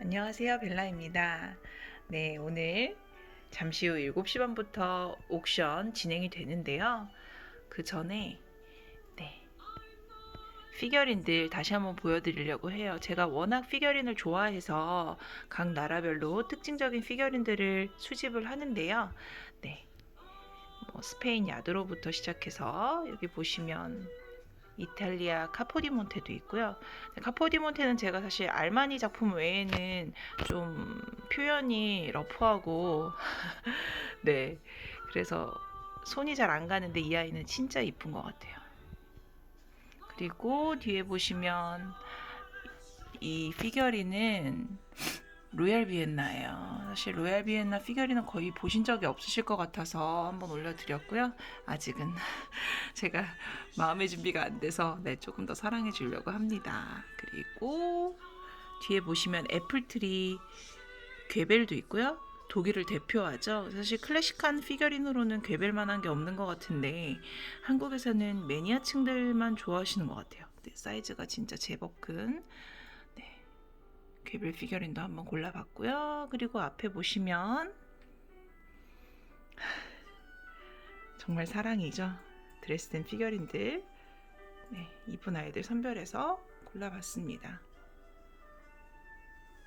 안녕하세요. 벨라입니다. 네, 오늘 잠시 후 7시 반부터 옥션 진행이 되는데요. 그 전에 네. 피겨린들 다시 한번 보여드리려고 해요. 제가 워낙 피겨린을 좋아해서 각 나라별로 특징적인 피겨린들을 수집을 하는데요. 네. 뭐 스페인 야드로부터 시작해서 여기 보시면 이탈리아 카포디몬테도 있고요. 카포디몬테는 제가 사실 알마니 작품 외에는 좀 표현이 러프하고 네 그래서 손이 잘 안 가는데 이 아이는 진짜 이쁜 것 같아요. 그리고 뒤에 보시면 이 피겨리는 로얄 비엔나예요. 사실 로얄 비엔나 피겨리는 거의 보신 적이 없으실 것 같아서 한번 올려드렸고요. 아직은 제가 마음의 준비가 안 돼서 네, 조금 더 사랑해 주려고 합니다. 그리고 뒤에 보시면 애플트리 괴벨도 있고요. 독일을 대표하죠. 사실 클래식한 피겨린으로는 괴벨만한 게 없는 것 같은데 한국에서는 매니아층들만 좋아하시는 것 같아요. 네, 사이즈가 진짜 제법 큰 네, 괴벨 피겨린도 한번 골라봤고요. 그리고 앞에 보시면 정말 사랑이죠. 드레스된 피겨린들 네, 이쁜 아이들 선별해서 골라봤습니다.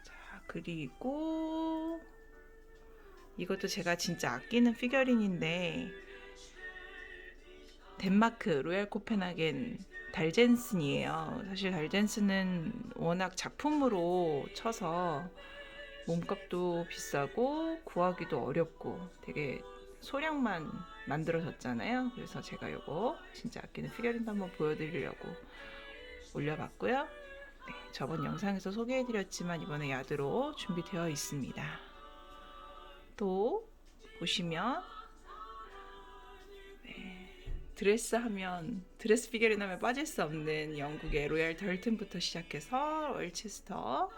자 그리고 이것도 제가 진짜 아끼는 피겨린인데 덴마크 로얄 코펜하겐 달젠슨이에요. 사실 달젠슨은 워낙 작품으로 쳐서 몸값도 비싸고 구하기도 어렵고 되게 소량만 만들어졌잖아요. 그래서 제가 이거 진짜 아끼는 피겨린도 한번 보여드리려고 올려봤고요. 네, 저번 영상에서 소개해드렸지만 이번에 야드로 준비되어 있습니다. 또 보시면 네, 드레스 하면 드레스 피겨린 하면 빠질 수 없는 영국의 로얄 덜튼부터 시작해서 월체스터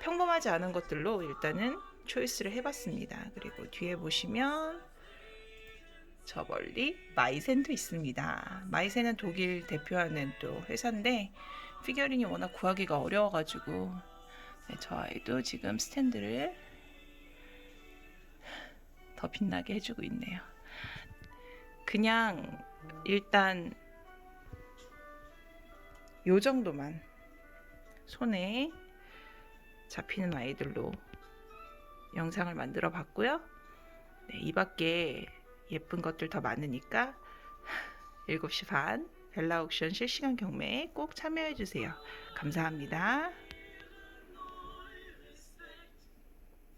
평범하지 않은 것들로 일단은 초이스를 해봤습니다. 그리고 뒤에 보시면 저 멀리 마이센도 있습니다. 마이센은 독일 대표하는 또 회사인데 피겨린이 워낙 구하기가 어려워가지고 네, 저 아이도 지금 스탠드를 더 빛나게 해주고 있네요. 그냥 일단 요 정도만 손에 잡히는 아이들로 영상을 만들어 봤고요. 네, 이 밖에 예쁜 것들 더 많으니까 7시 반 벨라 옥션 실시간 경매에 꼭 참여해 주세요. 감사합니다.